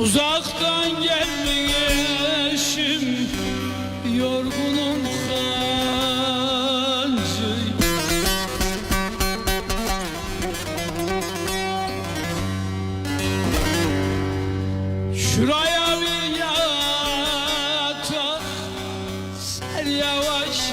Uzaktan gelmişim yorgunum hancı Şuraya bir yatak ser yavaş yavaş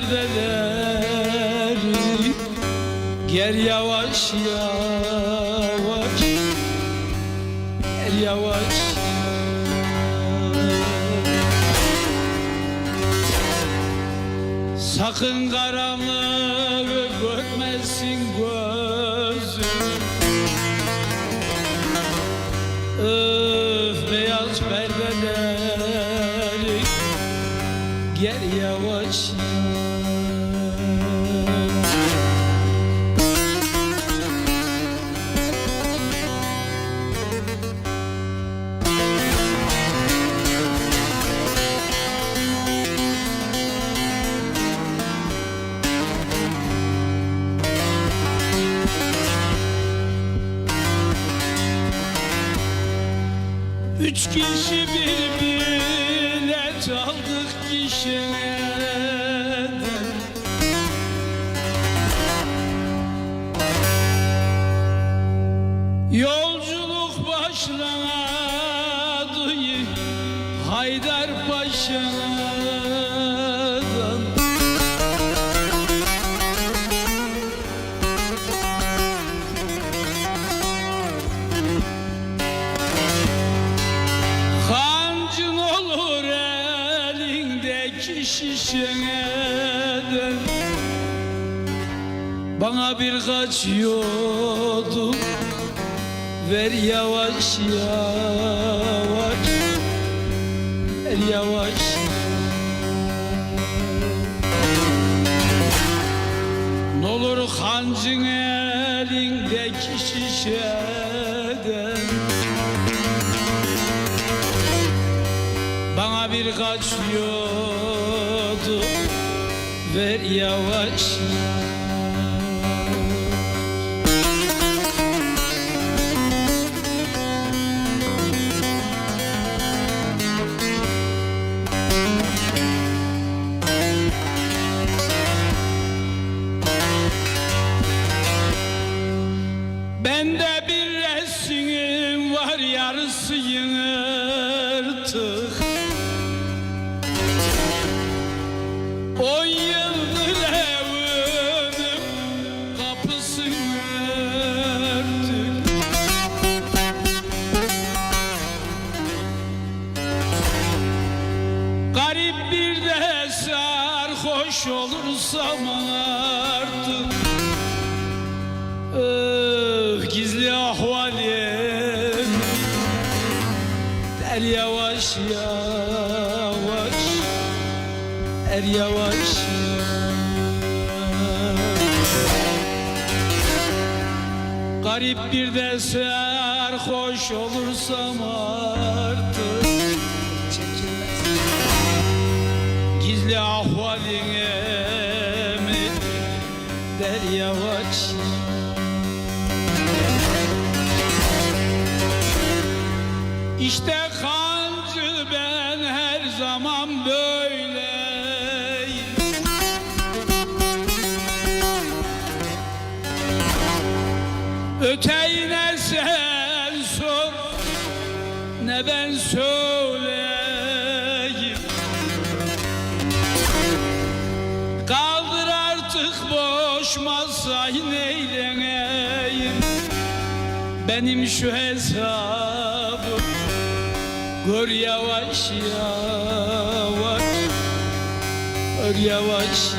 perdeleri Gel yavaş yavaş. Gel yavaş Sakın karanlığı görmesin gözüm. Öf beyaz perdeleri. Gel Üç kişi bir bilet aldık kişiden Yolculuk başladı Haydar Paşa'dan elindeki şişeden Bana birkaç yudum ver yavaş yavaş. Ver yavaş. N'olur hancın elindeki şişeden Bana birkaç yudum ver yavaş. Bende bir resim var yarısı yırtık On yıldır olursam artık Öf gizli ahvalim. Der yavaş yavaş Er yavaş Garip bir de sarhoş olursam artık Gizli ahvalini İşte kancı ben her zaman böyleyim. Öteyi ne sen sor ne ben söyleyeyim? Kaldır artık boş masayı neyleneyim Benim şu hesabım Gör yavaş yavaş. Gör yavaş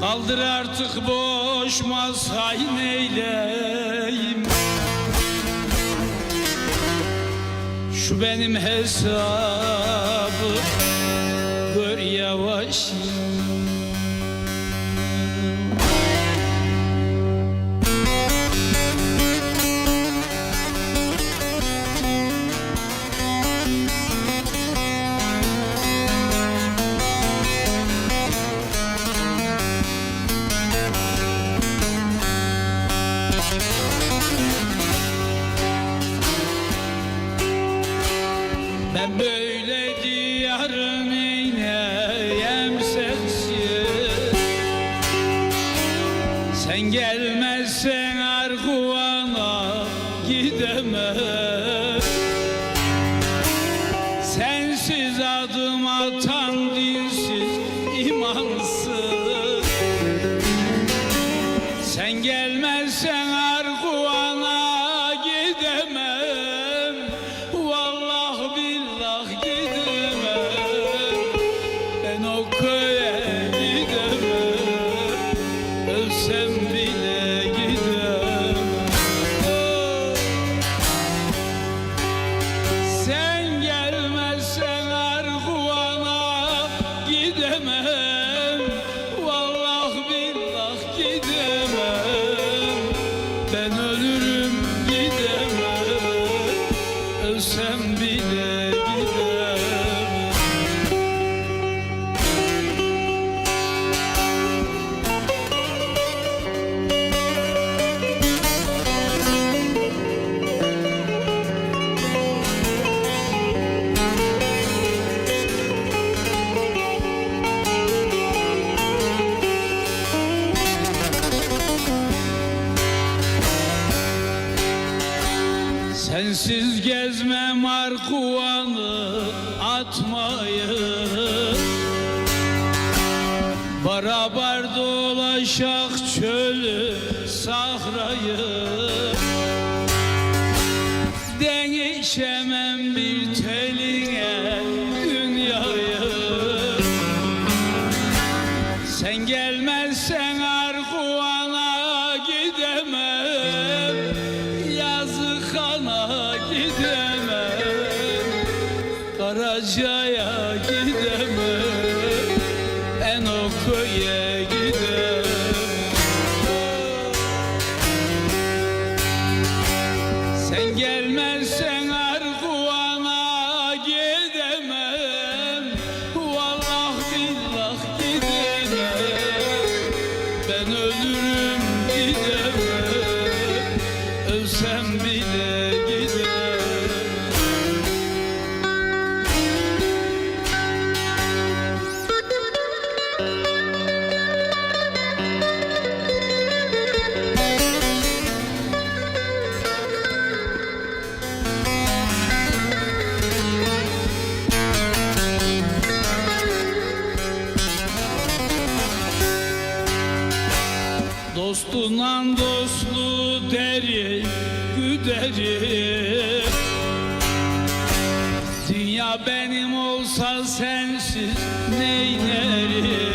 Kaldır artık boş masayı neyleyim Şu benim hesabım. Gör yavaş Ben gidemem Beraber dolaşak çölü sahrayı. Denişemem bir Dünya benim olsa sensiz neylerim?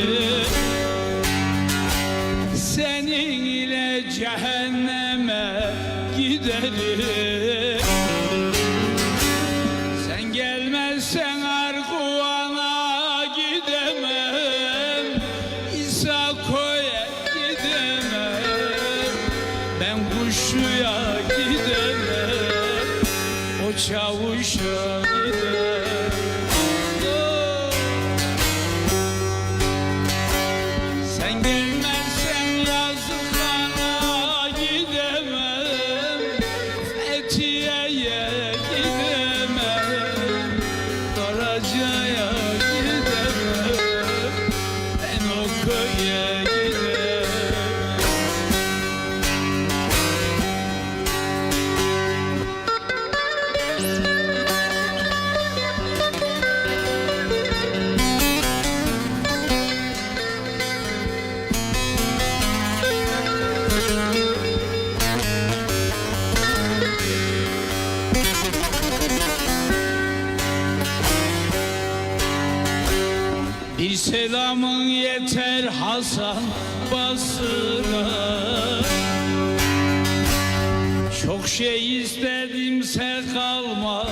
basına Çok şey istedimse kalma.